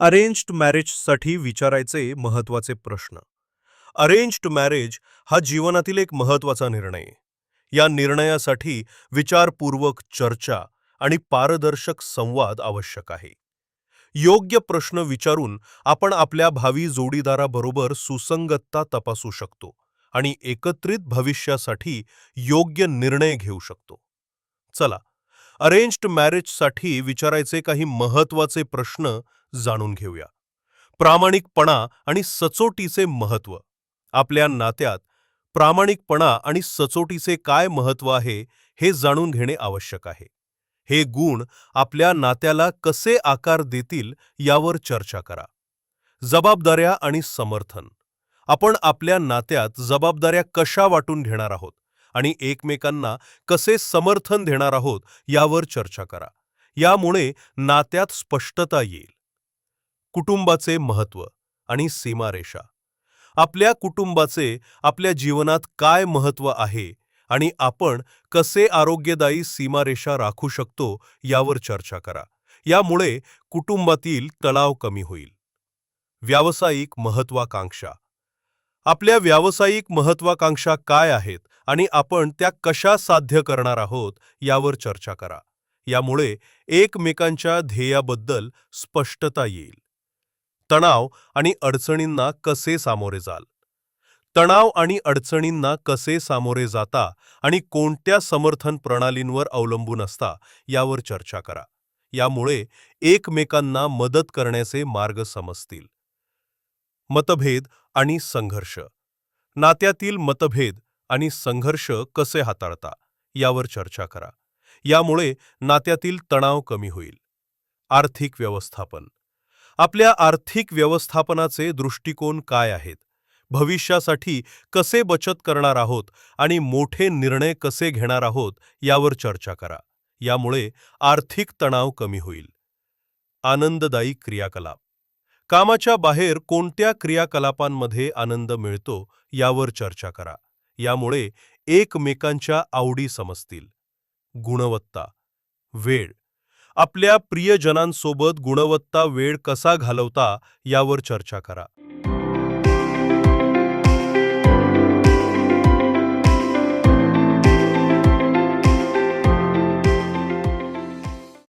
Arranged मॅरेजसाठी विचारायचे महत्त्वाचे प्रश्न. अरेंज्ड मॅरेज हा जीवनातील एक महत्त्वाचा निर्णय. या निर्णयासाठी विचारपूर्वक चर्चा आणि पारदर्शक संवाद आवश्यक आहे. योग्य प्रश्न विचारून आपण आपल्या भावी जोडीदाराबरोबर सुसंगतता तपासू शकतो आणि एकत्रित भविष्यासाठी योग्य निर्णय घेऊ शकतो. चला अरेंज्ड मॅरेजसाठी विचारायचे काही महत्त्वाचे प्रश्न जाणून घेऊया. प्रामाणिकपणा आणि सचोटीचे महत्त्व. आपल्या नात्यात प्रामाणिकपणा आणि सचोटीचे काय महत्त्व आहे हे जाणून घेणे आवश्यक आहे. हे गुण आपल्या नात्याला कसे आकार देतील यावर चर्चा करा. जबाबदाऱ्या आणि समर्थन. आपण आपल्या नात्यात जबाबदाऱ्या कशा वाटून घेणार आहोत? आणि एकमेकांना कसे समर्थन देणार आहोत यावर चर्चा करा. यामुळे नात्यात स्पष्टता येईल. कुटुंबाचे महत्त्व आणि सीमारेषा. आपल्या कुटुंबाचे आपल्या जीवनात काय महत्त्व आहे आणि आपण कसे आरोग्यदायी सीमारेषा राखू शकतो यावर चर्चा करा. यामुळे कुटुंबातील तणाव कमी होईल. व्यावसायिक महत्वाकांक्षा आपल्या व्यावसायिक महत्वाकांक्षा काय आहेत आणि आपण त्या कशा साध्य करणार आहोत यावर चर्चा करा. यामुळे एकमेकांच्या ध्येयाबद्दल स्पष्टता येईल. तणाव आणि अडचणींना कसे सामोरे जाल? तणाव आणि अडचणींना कसे सामोरे जाता आणि कोणत्या समर्थन प्रणालींवर अवलंबून असता यावर चर्चा करा. यामुळे एकमेकांना मदत करण्याचे मार्ग समजतील. मतभेद आणि संघर्ष. नात्यातील मतभेद आणि संघर्ष कसे हाताळता यावर चर्चा करा. यामुळे नात्यातील तणाव कमी होईल. आर्थिक व्यवस्थापन. आपल्या आर्थिक व्यवस्थापनाचे दृष्टिकोन काय आहेत? भविष्यासाठी कसे बचत करणार आहोत आणि मोठे निर्णय कसे घेणार आहोत यावर चर्चा करा. यामुळे आर्थिक तणाव कमी होईल. आनंददायी क्रियाकलाप. कामाच्या बाहेर कोणत्या क्रियाकलापांमध्ये आनंद मिळतो यावर चर्चा करा. यामुळे एकमेकांच्या आवडी समजतील. गुणवत्ता. वेळ. आपल्या प्रियजनांसोबत गुणवत्ता वेळ कसा घालवता यावर चर्चा करा.